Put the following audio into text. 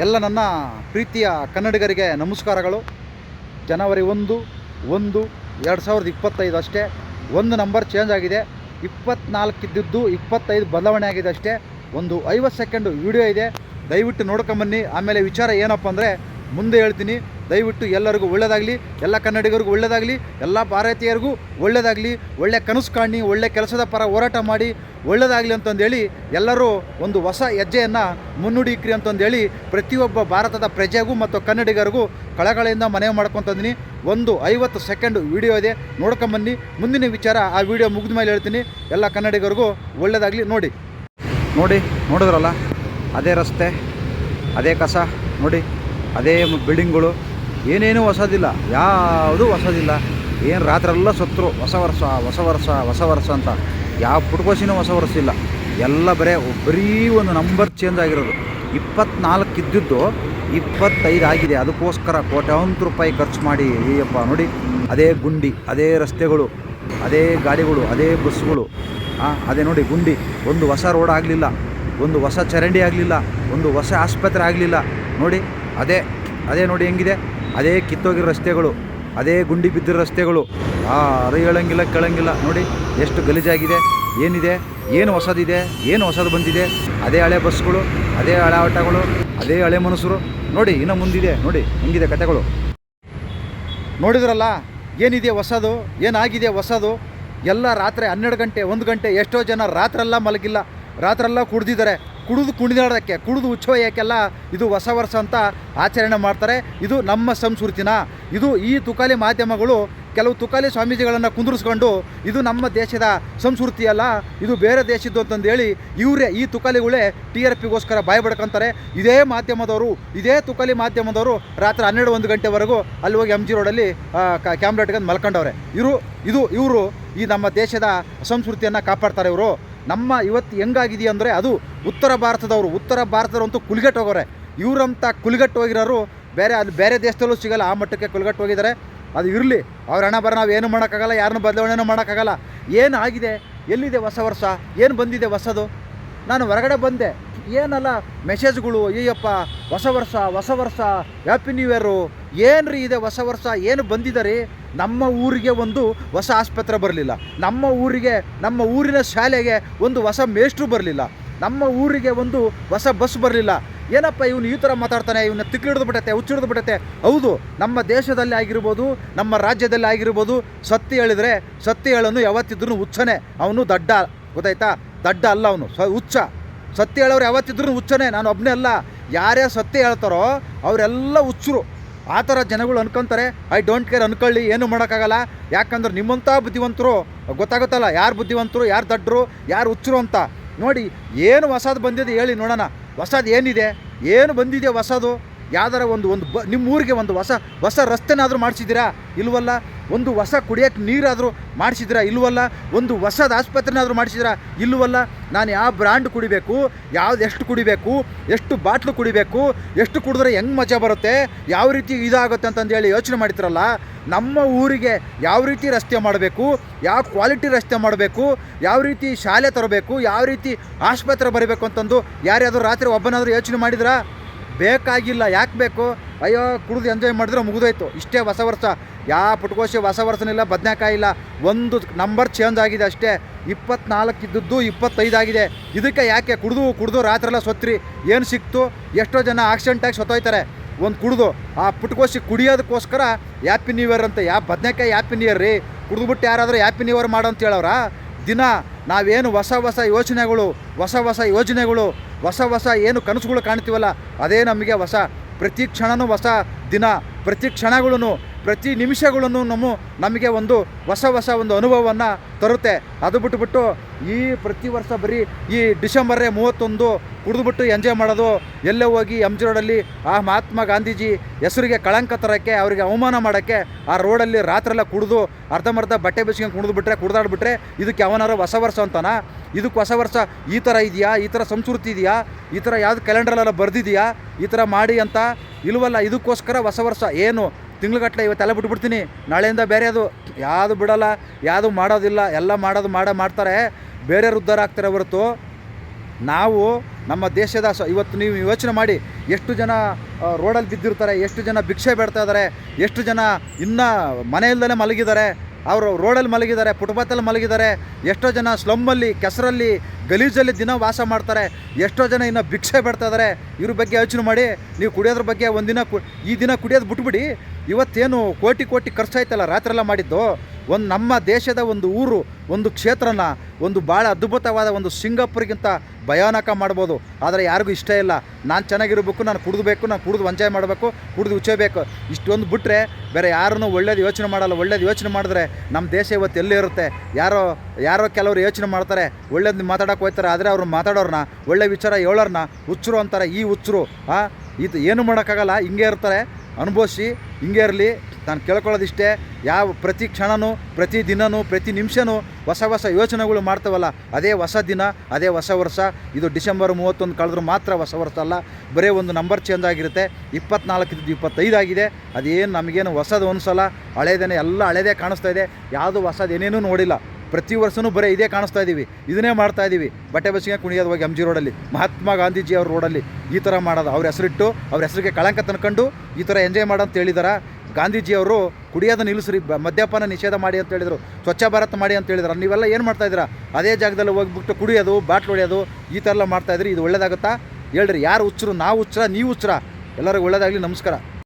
ಎಲ್ಲ ನನ್ನ ಪ್ರೀತಿಯ ಕನ್ನಡಿಗರಿಗೆ ನಮಸ್ಕಾರಗಳು. ಜನವರಿ ಒಂದು ಒಂದು, ಎರಡು ಸಾವಿರದ ಇಪ್ಪತ್ತೈದು ಅಷ್ಟೇ. ಒಂದು ನಂಬರ್ ಚೇಂಜ್ ಆಗಿದೆ. ಇಪ್ಪತ್ನಾಲ್ಕಿದ್ದು ಇಪ್ಪತ್ತೈದು ಬದಲಾವಣೆ ಆಗಿದೆ ಅಷ್ಟೇ. ಒಂದು ಐವತ್ತು ಸೆಕೆಂಡು ವಿಡಿಯೋ ಇದೆ. ದಯವಿಟ್ಟು ನೋಡ್ಕೊಂಬನ್ನಿ ಆಮೇಲೆ ವಿಚಾರ ಏನಪ್ಪ ಅಂದರೆ ಮುಂದೆ ಹೇಳ್ತೀನಿ, ದಯವಿಟ್ಟು ಎಲ್ಲರಿಗೂ ಒಳ್ಳೆಯದಾಗಲಿ ಎಲ್ಲ ಕನ್ನಡಿಗರಿಗೂ ಒಳ್ಳೆಯದಾಗಲಿ ಎಲ್ಲ ಭಾರತೀಯರಿಗೂ ಒಳ್ಳೆಯದಾಗಲಿ ಒಳ್ಳೆ ಕನಸು ಕಾಣಿ, ಒಳ್ಳೆ ಕೆಲಸದ ಪರ ಹೋರಾಟ ಮಾಡಿ ಒಳ್ಳೆಯದಾಗಲಿ ಅಂತಂದೇಳಿ ಎಲ್ಲರೂ ಒಂದು ಹೊಸ ಹೆಜ್ಜೆಯನ್ನು ಮುನ್ನುಡಿಕ್ರಿ ಅಂತಂದೇಳಿ ಪ್ರತಿಯೊಬ್ಬ ಭಾರತದ ಪ್ರಜೆಗೂ ಮತ್ತು ಕನ್ನಡಿಗರಿಗೂ ಕಳಕಳಿಯಿಂದ ಮನವಿ ಮಾಡ್ಕೊತಂದಿನಿ ಒಂದು ಐವತ್ತು ಸೆಕೆಂಡ್ ವಿಡಿಯೋ ಇದೆ ನೋಡ್ಕೊಂಬನ್ನಿ ಮುಂದಿನ ವಿಚಾರ ಆ ವಿಡಿಯೋ ಮುಗಿದ ಮೇಲೆ ಹೇಳ್ತೀನಿ. ಎಲ್ಲ ಕನ್ನಡಿಗರಿಗೂ ಒಳ್ಳೆಯದಾಗಲಿ ನೋಡಿ. ನೋಡಿ, ನೋಡಿದ್ರಲ್ಲ? ಅದೇ ರಸ್ತೆ, ಅದೇ ಕಸ, ನೋಡಿ. ಅದೇ ಬಿಲ್ಡಿಂಗ್ಗಳು ಏನೇನೂ ಹೊಸದಿಲ್ಲ, ಯಾವುದೂ ಹೊಸದಿಲ್ಲ. ಏನು ರಾತ್ರೆಲ್ಲ ಸತ್ರು, ಹೊಸ ವರ್ಷ ಹೊಸ ವರ್ಷ ಹೊಸ ವರ್ಷ ಅಂತ. ಯಾವ ಪುಟ್ಕೋಸಿನೂ ಹೊಸ ವರ್ಷ ಇಲ್ಲ. ಎಲ್ಲ ಬರೀ ಬರೀ ಒಂದು ನಂಬರ್ ಚೇಂಜ್ ಆಗಿರೋದು. ಇಪ್ಪತ್ನಾಲ್ಕು ಇದ್ದಿದ್ದು ಇಪ್ಪತ್ತೈದು ಆಗಿದೆ. ಅದಕ್ಕೋಸ್ಕರ ಕೋಟ್ಯಾಂತರ ರೂಪಾಯಿ ಖರ್ಚು ಮಾಡಿ ಅಯ್ಯಪ್ಪ ನೋಡಿ. ಅದೇ ಗುಂಡಿ, ಅದೇ ರಸ್ತೆಗಳು, ಅದೇ ಗಾಡಿಗಳು, ಅದೇ ಬಸ್ಗಳು ಅದೇ ನೋಡಿ ಗುಂಡಿ. ಒಂದು ಹೊಸ ರೋಡ್ ಆಗಲಿಲ್ಲ. ಒಂದು ಹೊಸ ಚರಂಡಿ ಆಗಲಿಲ್ಲ. ಒಂದು ಹೊಸ ಆಸ್ಪತ್ರೆ ಆಗಲಿಲ್ಲ. ನೋಡಿ. ಅದೇ ಅದೇ ನೋಡಿ ಹೆಂಗಿದೆ. ಅದೇ ಕಿತ್ತೋಗಿರೋ ರಸ್ತೆಗಳು, ಅದೇ ಗುಂಡಿ ಬಿದ್ದಿರೋ ರಸ್ತೆಗಳು. ಯಾರು ಹೇಳಂಗಿಲ್ಲ, ಕೇಳಂಗಿಲ್ಲ. ನೋಡಿ, ಎಷ್ಟು ಗಲೀಜಾಗಿದೆ, ಏನಿದೆ, ಏನು ಹೊಸದಿದೆ, ಏನು ಹೊಸದು ಬಂದಿದೆ. ಅದೇ ಹಳೆ ಬಸ್ಗಳು, ಅದೇ ಹಳೆ ಆಟಗಳು, ಅದೇ ಹಳೆ ಮನುಷ್ಯರು ನೋಡಿ, ಇನ್ನು ಮುಂದಿದೆ. ನೋಡಿ, ಹೆಂಗಿದೆ ಕತೆಗಳು. ನೋಡಿದ್ರಲ್ಲ, ಏನಿದೆ ಹೊಸದು, ಏನಾಗಿದೆ ಹೊಸದು? ಎಲ್ಲ ರಾತ್ರಿ ಹನ್ನೆರಡು ಗಂಟೆ, ಒಂದು ಗಂಟೆ ಎಷ್ಟೋ ಜನ ರಾತ್ರೆಲ್ಲ ಮಲಗಿಲ್ಲ. ರಾತ್ರೆಲ್ಲ ಕುಡ್ದಿದ್ದಾರೆ. ಕುಡಿದು ಕುಣಿದಾಡೋದಕ್ಕೆ, ಕುಡಿದು ಉಚ್ಚೋಯಕ್ಕೆಲ್ಲ ಇದು ಹೊಸ ವರ್ಷ ಅಂತ ಆಚರಣೆ ಮಾಡ್ತಾರೆ. ಇದು ನಮ್ಮ ಸಂಸ್ಕೃತಿನ. ಇದು ಈ ತುಕಾಲಿ ಮಾಧ್ಯಮಗಳು ಕೆಲವು ತುಕಾಲಿ ಸ್ವಾಮೀಜಿಗಳನ್ನು ಕುಂದಿರಿಸ್ಕೊಂಡು ಇದು ನಮ್ಮ ದೇಶದ ಸಂಸ್ಕೃತಿ ಅಲ್ಲ, ಇದು ಬೇರೆ ದೇಶದ್ದು ಅಂತಂದೇಳಿ ಇವರೇ ಈ ತುಕಾಲಿಗಳೇ ಟಿ ಆರ್ ಪಿಗೋಸ್ಕರ ಬಾಯ್ಬಡ್ಕಂತಾರೆ ಇದೇ ಮಾಧ್ಯಮದವರು, ಇದೇ ತುಕಾಲಿ ಮಾಧ್ಯಮದವರು ರಾತ್ರಿ ಹನ್ನೆರಡು ಒಂದು ಗಂಟೆವರೆಗೂ ಅಲ್ಲಿ ಹೋಗಿ ಎಂ ಜಿ ರೋಡಲ್ಲಿ ಕ್ಯಾಮ್ರಾ ಇಟ್ಕೊಂಡು ಮಲ್ಕೊಂಡವ್ರೆ. ಇವರು ಇದು ಇವರು ಈ ನಮ್ಮ ದೇಶದ ಸಂಸ್ಕೃತಿಯನ್ನು ಕಾಪಾಡ್ತಾರೆ ಇವರು. ನಮ್ಮ ಇವತ್ತು ಹೆಂಗಾಗಿದೆ ಅಂದರೆ ಅದು ಉತ್ತರ ಭಾರತದವರು, ಉತ್ತರ ಭಾರತದವ್ರಂತೂ ಕುಲ್ಗಟ್ಟು ಹೋಗೋರೆ. ಇವರಂತ ಕುಲ್ಗಟ್ಟು ಹೋಗಿರೋರು ಬೇರೆ ಅಲ್ಲಿ ಬೇರೆ ದೇಶದಲ್ಲೂ ಸಿಗಲ್ಲ, ಆ ಮಟ್ಟಕ್ಕೆ ಕುಲ್ಗಟ್ಟು ಹೋಗಿದ್ದಾರೆ. ಅದು ಇರಲಿ, ಅವ್ರ ಹಣ ಬರ ನಾವು ಏನು ಮಾಡೋಕ್ಕಾಗಲ್ಲ, ಯಾರನ್ನು ಬದಲಾವಣೆನೂ ಮಾಡೋಕ್ಕಾಗಲ್ಲ. ಏನು ಆಗಿದೆ? ಎಲ್ಲಿದೆ ಹೊಸ ವರ್ಷ? ಏನು ಬಂದಿದೆ ಹೊಸದು? ನಾನು ಹೊರಗಡೆ ಬಂದೆ. ಏನಲ್ಲ ಮೆಸೇಜ್ಗಳು ಅಯ್ಯಪ್ಪ ಹೊಸ ವರ್ಷ ಹೊಸ ವರ್ಷ ಹ್ಯಾಪಿ ನ್ಯೂ ಇಯರು ಏನು ರೀ ಇದೆ ಹೊಸ ವರ್ಷ? ಏನು ಬಂದಿದೆ ನಮ್ಮ ಊರಿಗೆ ಒಂದು ಹೊಸ ಆಸ್ಪತ್ರೆ ಬರಲಿಲ್ಲ. ನಮ್ಮ ಊರಿಗೆ, ನಮ್ಮ ಊರಿನ ಶಾಲೆಗೆ ಒಂದು ಹೊಸ ಮೇಷ್ಟ್ರು ಬರಲಿಲ್ಲ. ನಮ್ಮ ಊರಿಗೆ ಒಂದು ಹೊಸ ಬಸ್ ಬರಲಿಲ್ಲ. ಏನಪ್ಪ ಇವನು ಈ ಥರ ಮಾತಾಡ್ತಾನೆ? ಇವನ್ನ ತಿಕ್ಕಿಡ್ದು ಬಿಟ್ಟತೆ, ಹುಚ್ಚಿಡಿದು ಬಿಟ್ಟತೆ. ಹೌದು, ನಮ್ಮ ದೇಶದಲ್ಲಿ ಆಗಿರ್ಬೋದು, ನಮ್ಮ ರಾಜ್ಯದಲ್ಲಿ ಆಗಿರ್ಬೋದು, ಸತ್ಯ ಹೇಳಿದರೆ ಸತ್ಯ ಹೇಳೋನು ಯಾವತ್ತಿದ್ರೂ ಹುಚ್ಚನೆ. ಅವನು ದಡ್ಡ, ಗೊತ್ತಾಯ್ತಾ? ದಡ್ಡ ಅಲ್ಲ ಅವನು, ಸ, ಹುಚ್ಚ. ಸತ್ಯ ಹೇಳೋರು ಯಾವತ್ತಿದ್ರೂ ಹುಚ್ಚನೆ, ನಾನು ಒಬ್ಬನೇ ಅಲ್ಲ. ಯಾರ್ಯಾರು ಸತ್ಯ ಹೇಳ್ತಾರೋ, ಅವರೆಲ್ಲ ಹುಚ್ಚರು. ಆ ಥರ ಜನಗಳು ಅನ್ಕೊಂತಾರೆ, ಐ ಡೋಂಟ್ ಕೇರ್ ಅನ್ಕೊಳ್ಳಿ, ಏನು ಮಾಡೋಕ್ಕಾಗಲ್ಲ. ಯಾಕಂದ್ರೆ ನಿಮ್ಮಂಥ ಬುದ್ಧಿವಂತರು, ಗೊತ್ತಾಗುತ್ತಲ್ಲ, ಯಾರು ಬುದ್ಧಿವಂತರು, ಯಾರು ದಡ್ಡರು ಯಾರು ಹುಚ್ಚರು ಅಂತ. ನೋಡಿ, ಏನು ಹೊಸದು ಬಂದಿದೆ ಹೇಳಿ ನೋಡೋಣ. ಹೊಸದು ಏನಿದೆ? ಏನು ಬಂದಿದೆ ಹೊಸದು? ಯಾವ್ದಾರ ಒಂದು ಒಂದು ಬ ನಿಮ್ಮ ಊರಿಗೆ ಒಂದು ಹೊಸ ಹೊಸ ರಸ್ತೆನಾದರೂ ಮಾಡಿಸಿದ್ದೀರಾ? ಇಲ್ವಲ್ಲ? ಒಂದು ಹೊಸ ಕುಡಿಯೋಕ್ಕೆ ನೀರಾದರೂ ಮಾಡಿಸಿದ್ದೀರಾ? ಇಲ್ವಲ್ಲ? ಒಂದು ಹೊಸದ ಆಸ್ಪತ್ರೆನಾದರೂ ಮಾಡಿಸಿದ್ರಾ ಇಲ್ವಲ್ಲ? ನಾನು ಯಾವ ಬ್ರ್ಯಾಂಡ್ ಕುಡಿಬೇಕು? ಯಾವ್ದು ಎಷ್ಟು ಕುಡಿಬೇಕು? ಎಷ್ಟು ಬಾಟ್ಲು ಕುಡಿಬೇಕು? ಎಷ್ಟು ಕುಡಿದ್ರೆ ಹೆಂಗೆ ಮಜಾ ಬರುತ್ತೆ? ಯಾವ ರೀತಿ ಇದಾಗುತ್ತೆ ಅಂತಂದೇಳಿ ಯೋಚನೆ ಮಾಡ್ತಿರಲ್ಲ ನಮ್ಮ ಊರಿಗೆ ಯಾವ ರೀತಿ ರಸ್ತೆ ಮಾಡಬೇಕು? ಯಾವ ಕ್ವಾಲಿಟಿ ರಸ್ತೆ ಮಾಡಬೇಕು? ಯಾವ ರೀತಿ ಶಾಲೆ ತರಬೇಕು? ಯಾವ ರೀತಿ ಆಸ್ಪತ್ರೆ ಬರಬೇಕು ಅಂತಂದು ಯಾರ್ಯಾದರೂ ರಾತ್ರಿ ಒಬ್ಬನಾದರೂ ಯೋಚನೆ ಮಾಡಿದ್ರಾ? ಬೇಕಾಗಿಲ್ಲ, ಯಾಕೆ ಬೇಕು? ಅಯ್ಯೋ, ಕುಡಿದು ಎಂಜಾಯ್ ಮಾಡಿದ್ರೆ ಮುಗಿದೋಯ್ತು. ಇಷ್ಟೇ ಹೊಸ ವರ್ಷ. ಯಾವ ಪುಟ್ಕೋಶಿ ಹೊಸ ವರ್ಷನಿಲ್ಲ ಬದನೆಕಾಯಿಲ್ಲ ಒಂದು ನಂಬರ್ ಚೇಂಜ್ ಆಗಿದೆ ಅಷ್ಟೇ. ಇಪ್ಪತ್ನಾಲ್ಕು ಇದ್ದದ್ದು ಇಪ್ಪತ್ತೈದು ಆಗಿದೆ ಇದಕ್ಕೆ ಯಾಕೆ ಕುಡಿದು ಕುಡಿದು ರಾತ್ರೆಲ್ಲ ಸೊತ್ರಿ? ಏನು ಸಿಕ್ತು? ಎಷ್ಟೋ ಜನ ಆಕ್ಸಿಡೆಂಟಾಗಿ ಸತ್ತೋಯ್ತಾರೆ. ಒಂದು ಕುಡಿದು. ಆ ಪುಟ್ಕೋಸಿ ಕುಡಿಯೋದಕ್ಕೋಸ್ಕರ ಹ್ಯಾಪಿ ನ್ಯೂ ಇಯರ್ ಅಂತ. ಯಾವ ಬದನೆಕಾಯಿ ಹ್ಯಾಪಿ ನ್ಯೂ ಇಯರ್ ರೀ? ಕುಡಿದ್ಬಿಟ್ಟು ಯಾರಾದರೂ ಹ್ಯಾಪಿ ನ್ಯೂ ಇಯರ್ ಮಾಡೋ ಅಂತ ಹೇಳೋರ ದಿನ ನಾವೇನು ಹೊಸ ಹೊಸ ಯೋಚನೆಗಳು, ಹೊಸ ಹೊಸ ಯೋಜನೆಗಳು, ಹೊಸ ಹೊಸ ಏನು ಕನಸುಗಳು ಕಾಣ್ತೀವಲ್ಲ, ಅದೇ ನಮಗೆ ಹೊಸ. ಪ್ರತಿ ಕ್ಷಣವೂ ಹೊಸ ದಿನ, ಪ್ರತಿ ಕ್ಷಣಗಳನ್ನು ಪ್ರತಿ ನಿಮಿಷಗಳನ್ನು ನಮ್ಮ ನಮಗೆ ಒಂದು ಹೊಸ ಹೊಸ ಒಂದು ಅನುಭವವನ್ನು ತರುತ್ತೆ. ಅದು ಬಿಟ್ಬಿಟ್ಟು ಈ ಪ್ರತಿ ವರ್ಷ ಬರೀ ಈ ಡಿಸೆಂಬರೇ ಮೂವತ್ತೊಂದು ಕುಡಿದ್ಬಿಟ್ಟು ಎಂಜಾಯ್ ಮಾಡೋದು, ಎಲ್ಲೇ ಹೋಗಿ ಎಂ ಜಿ ರೋಡಲ್ಲಿ ಆ ಮಹಾತ್ಮ ಗಾಂಧೀಜಿ ಹೆಸರಿಗೆ ಕಳಂಕ ತರೋಕ್ಕೆ, ಅವರಿಗೆ ಅವಮಾನ ಮಾಡೋಕ್ಕೆ ಆ ರೋಡಲ್ಲಿ ರಾತ್ರೆಲ್ಲ ಕುಡಿದು ಅರ್ಧಂಬರ್ಧ ಬಟ್ಟೆ ಬಿಸ್ಕೊಂಡು ಕುಡಿದ್ಬಿಟ್ರೆ, ಕುಡ್ದಾಡ್ಬಿಟ್ರೆ ಇದಕ್ಕೆ ಅವನಾರ ಹೊಸ ವರ್ಷ ಅಂತಾನ? ಇದಕ್ಕೆ ಹೊಸ ವರ್ಷ ಈ ಥರ ಇದೆಯಾ? ಈ ಥರ ಸಂಸ್ಕೃತಿ ಇದೆಯಾ? ಈ ಥರ ಯಾವ್ದು ಕ್ಯಾಲೆಂಡ್ರಲ್ಲೆಲ್ಲ ಬರೆದಿದೆಯಾ? ಈ ಥರ ಮಾಡಿ ಅಂತ ಇಲ್ವಲ್ಲ, ಇದಕ್ಕೋಸ್ಕರ ಹೊಸ ವರ್ಷ ಏನು? ತಿಂಗ್ಳುಗಟ್ಟಲೆ ಇವತ್ತೆಲ್ಲ ಬಿಟ್ಬಿಡ್ತೀನಿ. ನಾಳೆಯಿಂದ ಬೇರೆ ಅದು. ಯಾವುದು ಬಿಡೋಲ್ಲ, ಯಾವುದು ಮಾಡೋದಿಲ್ಲ, ಎಲ್ಲ ಮಾಡೋದು ಮಾಡೋ ಮಾಡ್ತಾರೆ. ಬೇರೆಯವ್ರು ಉದ್ಧಾರ ಆಗ್ತಾರೆ ಹೊರತು. ನಾವು ನಮ್ಮ ದೇಶದ ಸ, ಇವತ್ತು ನೀವು ಯೋಚನೆ ಮಾಡಿ ಎಷ್ಟು ಜನ ರೋಡಲ್ಲಿ ಬಿದ್ದಿರ್ತಾರೆ, ಎಷ್ಟು ಜನ ಭಿಕ್ಷೆ ಬೇಡ್ತಾ ಇದ್ದಾರೆ, ಎಷ್ಟು ಜನ ಇನ್ನೂ ಮನೆಯಿಲ್ದೇ ಮಲಗಿದ್ದಾರೆ, ಅವರು ರೋಡಲ್ಲಿ ಮಲಗಿದ್ದಾರೆ ಫುಟ್ಪಾತಲ್ಲಿ ಮಲಗಿದ್ದಾರೆ, ಎಷ್ಟೋ ಜನ ಸ್ಲಮ್ಮಲ್ಲಿ, ಕೆಸರಲ್ಲಿ, ಗಲೀಜಲ್ಲಿ ದಿನ ವಾಸ ಮಾಡ್ತಾರೆ, ಎಷ್ಟೋ ಜನ ಇನ್ನೂ ಭಿಕ್ಷೆ ಇದ್ದಾರೆ. ಇವ್ರ ಬಗ್ಗೆ ಯೋಚನೆ ಮಾಡಿ, ನೀವು ಕುಡಿಯೋದ್ರ ಬಗ್ಗೆ ಒಂದಿನ ಕು, ಈ ದಿನ ಕುಡಿಯೋದು ಬಿಟ್ಬಿಡಿ. ಇವತ್ತೇನು ಕೋಟಿ ಕೋಟಿ ಖರ್ಚಾಯ್ತಲ್ಲ, ರಾತ್ರೆಲ್ಲ ಮಾಡಿದ್ದು? ಒಂದು ನಮ್ಮ ದೇಶದ ಒಂದು ಊರು, ಒಂದು ಕ್ಷೇತ್ರನ, ಒಂದು ಭಾಳ ಅದ್ಭುತವಾದ ಒಂದು ಸಿಂಗಾಪುರ್ಗಿಂತ ಭಯಾನಕ ಮಾಡ್ಬೋದು. ಆದರೆ ಯಾರಿಗೂ ಇಷ್ಟ ಇಲ್ಲ. ನಾನು ಚೆನ್ನಾಗಿರಬೇಕು, ನಾನು ಕುಡಿದ್ಬೇಕು ನಾನು ಕುಡಿದು ಎಂಜಾಯ್ ಮಾಡಬೇಕು, ಕುಡಿದು ಉಚ್ಚಬೇಕು ಇಷ್ಟೊಂದು ಬಿಟ್ಟರೆ ಬೇರೆ ಯಾರನ್ನೂ ಒಳ್ಳೇದು ಯೋಚನೆ ಮಾಡಲ್ಲ. ಒಳ್ಳೇದು ಯೋಚನೆ ಮಾಡಿದ್ರೆ ನಮ್ಮ ದೇಶ ಇವತ್ತು ಎಲ್ಲೇ ಇರುತ್ತೆ? ಯಾರೋ ಯಾರೋ ಕೆಲವರು ಯೋಚನೆ ಮಾಡ್ತಾರೆ, ಒಳ್ಳೇದು ಮಾತಾಡೋಕೆ ಹೋಗ್ತಾರೆ, ಆದರೆ ಅವ್ರು ಮಾತಾಡೋರ್ನ, ಒಳ್ಳೆ ವಿಚಾರ ಹೇಳೋರ್ನ ಹುಚ್ಚರು ಅಂತಾರೆ, ಈ ಹುಚ್ಚರು. ಇದು ಏನು ಮಾಡೋಕ್ಕಾಗಲ್ಲ, ಹಿಂಗೆ ಇರ್ತಾರೆ. ಅನುಭವಿಸಿ, ಹಿಂಗೆ ಇರಲಿ. ನಾನು ಕೇಳ್ಕೊಳ್ಳೋದಿಷ್ಟೇ. ಯಾವ ಪ್ರತಿ ಕ್ಷಣನೂ, ಪ್ರತಿ ದಿನನೂ, ಪ್ರತಿ ನಿಮಿಷನೂ ಹೊಸ ಹೊಸ ಯೋಚನೆಗಳು ಮಾಡ್ತಾವಲ್ಲ. ಅದೇ ಹೊಸ ದಿನ, ಅದೇ ಹೊಸ ವರ್ಷ. ಇದು ಡಿಸೆಂಬರ್ ಮೂವತ್ತೊಂದು ಕಳೆದ್ರೂ ಮಾತ್ರ ಹೊಸ ವರ್ಷ ಅಲ್ಲ. ಬರೀ ಒಂದು ನಂಬರ್ ಚೇಂಜ್ ಆಗಿರುತ್ತೆ. ಇಪ್ಪತ್ನಾಲ್ಕಿದ್ದು ಇಪ್ಪತ್ತೈದು ಆಗಿದೆ. ಅದೇನು ನಮಗೇನು ಹೊಸದು ಅನಿಸಲ್ಲ. ಹಳೇದೇನೆ ಎಲ್ಲ ಹಳೇದೇ ಕಾಣಿಸ್ತಾ ಇದೆ. ಯಾವುದು ಹೊಸದು ಏನೇನೂ ನೋಡಿಲ್ಲ. ಪ್ರತಿ ವರ್ಷವೂ ಬರೀ ಇದೇ ಕಾಣಿಸ್ತಾ ಇದ್ದೀವಿ ಇದನ್ನೇ ಮಾಡ್ತಾ ಇದ್ದೀವಿ ಬಟ್ಟೆ ಬಸ್ಸಿಗೆ ಕುಣಿಯೋದು ಹೋಗಿ ಎಂ ಜಿ ರೋಡಲ್ಲಿ. ಮಹಾತ್ಮ ಗಾಂಧೀಜಿ ಅವ್ರ ರೋಡಲ್ಲಿ ಈ ಥರ ಮಾಡೋದು. ಅವ್ರ ಹೆಸರಿಟ್ಟು, ಅವ್ರ ಹೆಸರಿಗೆ ಕಳಂಕ ತಂದ್ಕೊಂಡು ಈ ಥರ ಎಂಜಾಯ್ ಮಾಡೋ ಅಂತ ಹೇಳಿದಾರ. ಗಾಂಧೀಜಿಯವರು ಕುಡಿಯೋದು ನಿಲ್ಲಿಸ್ರಿ ಮದ್ಯಪಾನ ನಿಷೇಧ ಮಾಡಿ ಅಂತ ಹೇಳಿದರು. ಸ್ವಚ್ಛ ಭಾರತ್ ಮಾಡಿ ಅಂತ ಹೇಳಿದ್ರು. ನೀವೆಲ್ಲ ಏನು ಮಾಡ್ತಾ ಇದ್ದೀರಾ ಅದೇ ಜಾಗದಲ್ಲಿ ಹೋಗ್ಬಿಟ್ಟು ಕುಡಿಯೋದು, ಬಾಟ್ಲು ಹೊಡೆಯೋದು, ಈ ಥರ ಎಲ್ಲ ಮಾಡ್ತಾ ಇದ್ರಿ. ಇದು ಒಳ್ಳೇದಾಗುತ್ತಾ? ಹೇಳ್ರಿ, ಯಾರು ಹುಚ್ಚರು? ನಾವು ಹುಚ್ಚರ, ನೀವು ಹುಚ್ಚರ. ಎಲ್ಲರಿಗೂ ಒಳ್ಳೇದಾಗಲಿ, ನಮಸ್ಕಾರ.